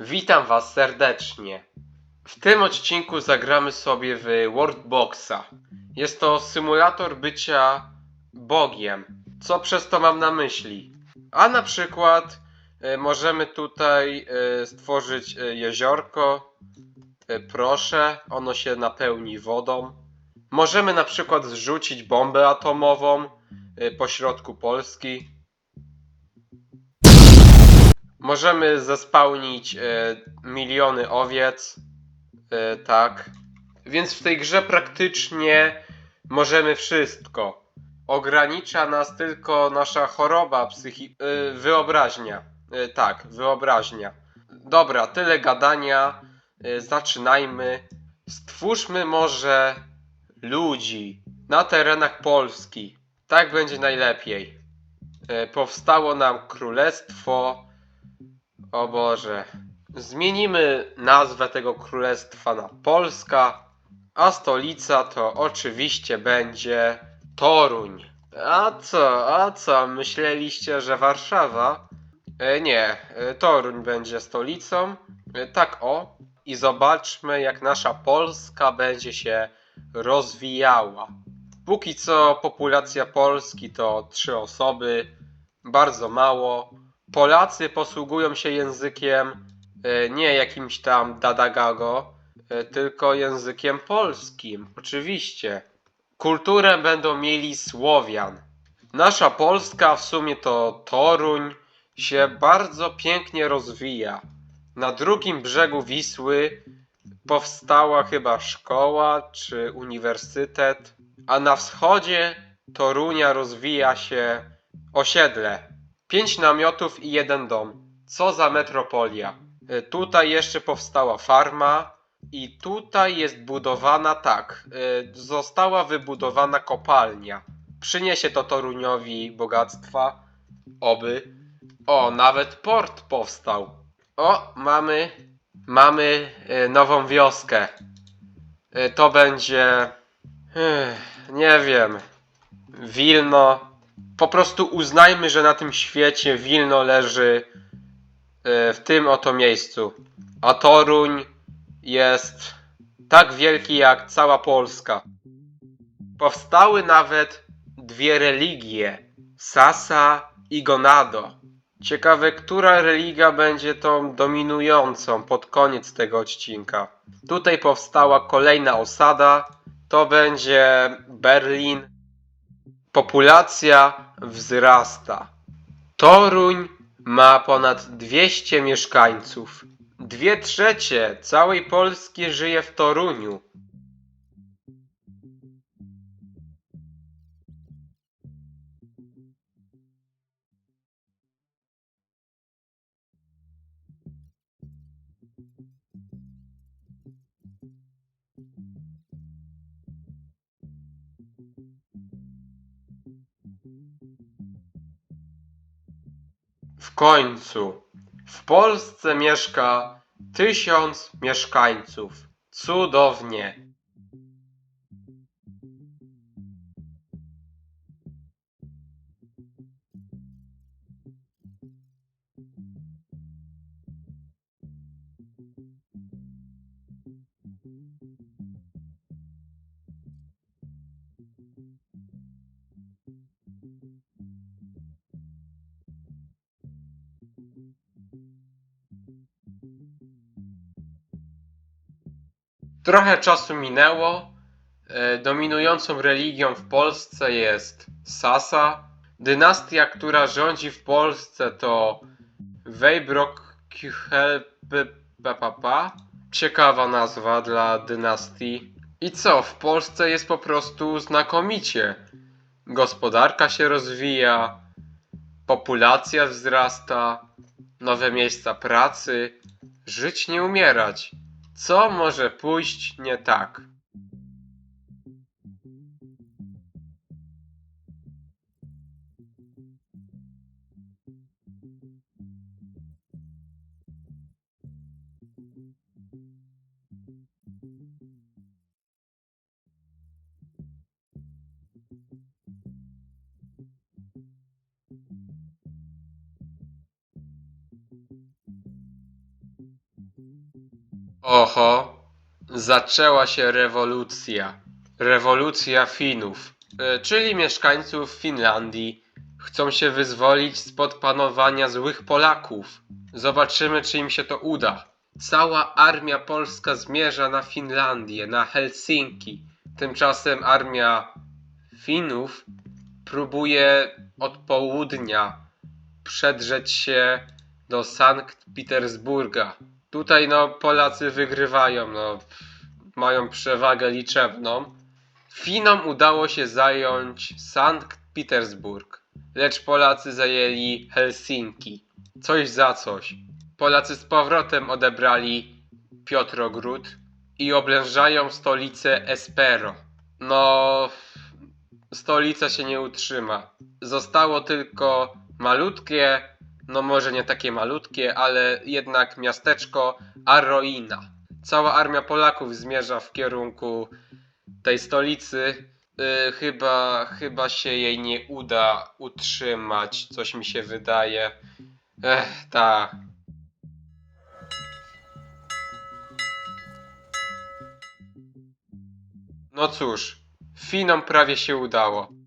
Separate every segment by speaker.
Speaker 1: Witam Was serdecznie. W tym odcinku zagramy sobie w Worldboxa. Jest to symulator bycia Bogiem. Co przez to mam na myśli? A na przykład e, możemy tutaj e, stworzyć e, jeziorko. Proszę, ono się napełni wodą. Możemy na przykład zrzucić bombę atomową e, po środku Polski. Możemy zespałnić e, miliony owiec. E, tak. Więc w tej grze praktycznie możemy wszystko. Ogranicza nas tylko nasza choroba psychi... E, wyobraźnia. Tak, wyobraźnia. Dobra, tyle gadania. Zaczynajmy. Stwórzmy może ludzi na terenach Polski. Tak będzie najlepiej. Powstało nam królestwo. O Boże. Zmienimy nazwę tego królestwa na Polska, a stolica to oczywiście będzie Toruń. A co, a co, myśleliście, że Warszawa? E, nie, e, Toruń będzie stolicą. E, tak o. I zobaczmy, jak nasza Polska będzie się rozwijała. Póki co populacja Polski to trzy osoby, bardzo mało. Polacy posługują się językiem e, nie jakimś tam dadagago, e, tylko językiem polskim, oczywiście. Kulturę będą mieli Słowian. Nasza Polska, w sumie to Toruń, się bardzo pięknie rozwija. Na drugim brzegu Wisły powstała chyba szkoła czy uniwersytet, a na wschodzie Torunia rozwija się osiedle. Pięć namiotów i jeden dom. Co za metropolia. Y, Tutaj jeszcze powstała farma i tutaj jest budowana tak. y, Została wybudowana kopalnia. Przyniesie to Toruniowi bogactwa. Oby. O, nawet port powstał. O, mamy mamy y, nową wioskę. To będzie nie wiem. Wilno. Po prostu uznajmy, że na tym świecie Wilno leży e, w tym oto miejscu. A Toruń jest tak wielki jak cała Polska. Powstały nawet dwie religie: Sasa i Gonado. Ciekawe, która religia będzie tą dominującą pod koniec tego odcinka. Tutaj powstała kolejna osada. To będzie Berlin. Populacja wzrasta. Toruń ma ponad 200 mieszkańców. Dwie trzecie całej Polski żyje w Toruniu. Końcu w Polsce mieszka tysiąc mieszkańców. Cudownie. Trochę czasu minęło. E, Dominującą religią w Polsce jest Sasa. Dynastia, która rządzi w Polsce to Weibrok Papa. Ciekawa nazwa dla dynastii. I co, w Polsce jest po prostu znakomicie. Gospodarka się rozwija, populacja wzrasta, nowe miejsca pracy. Żyć nie umierać. Co może pójść nie tak? Oho, zaczęła się rewolucja. Rewolucja Finów, e, czyli mieszkańców Finlandii. Chcą się wyzwolić spod panowania złych Polaków. Zobaczymy, czy im się to uda. Cała armia polska zmierza na Finlandię, na Helsinki. Tymczasem armia Finów próbuje od południa przedrzeć się do Sankt Petersburga. Tutaj no Polacy wygrywają, no mają przewagę liczebną. Finom udało się zająć Sankt Petersburg, lecz Polacy zajęli Helsinki. Coś za coś. Polacy z powrotem odebrali Piotrogród i oblężają stolicę Espero. No, stolica się nie utrzyma. Zostało tylko malutkie, no może nie takie malutkie, ale jednak miasteczko Arroina. Cała armia Polaków zmierza w kierunku tej stolicy. Yy, chyba, chyba się jej nie uda utrzymać, coś mi się wydaje. Ech, tak. No cóż, Finom prawie się udało.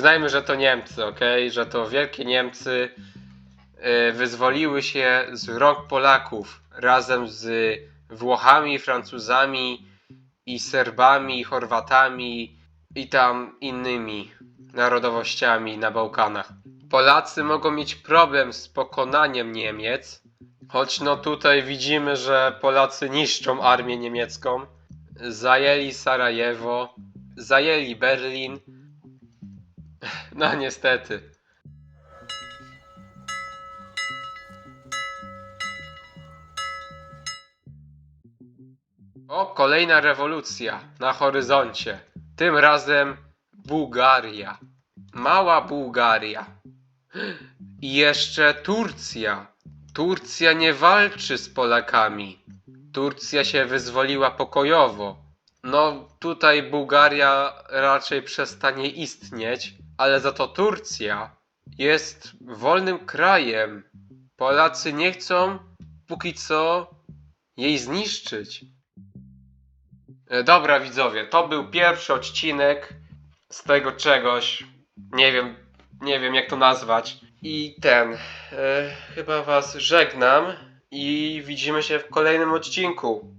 Speaker 1: Uznajmy, że to Niemcy, ok? Że to wielkie Niemcy y, wyzwoliły się z rąk Polaków razem z Włochami, Francuzami i Serbami, Chorwatami i tam innymi narodowościami na Bałkanach. Polacy mogą mieć problem z pokonaniem Niemiec, choć no tutaj widzimy, że Polacy niszczą armię niemiecką. Zajęli Sarajewo, zajęli Berlin. No niestety. O, kolejna rewolucja na horyzoncie. Tym razem Bułgaria. Mała Bułgaria. I jeszcze Turcja. Turcja nie walczy z Polakami. Turcja się wyzwoliła pokojowo. No, tutaj Bułgaria raczej przestanie istnieć, ale za to Turcja jest wolnym krajem. Polacy nie chcą póki co jej zniszczyć. E, Dobra, widzowie, to był pierwszy odcinek z tego czegoś. Nie wiem, nie wiem jak to nazwać. I ten, e, chyba was żegnam i widzimy się w kolejnym odcinku.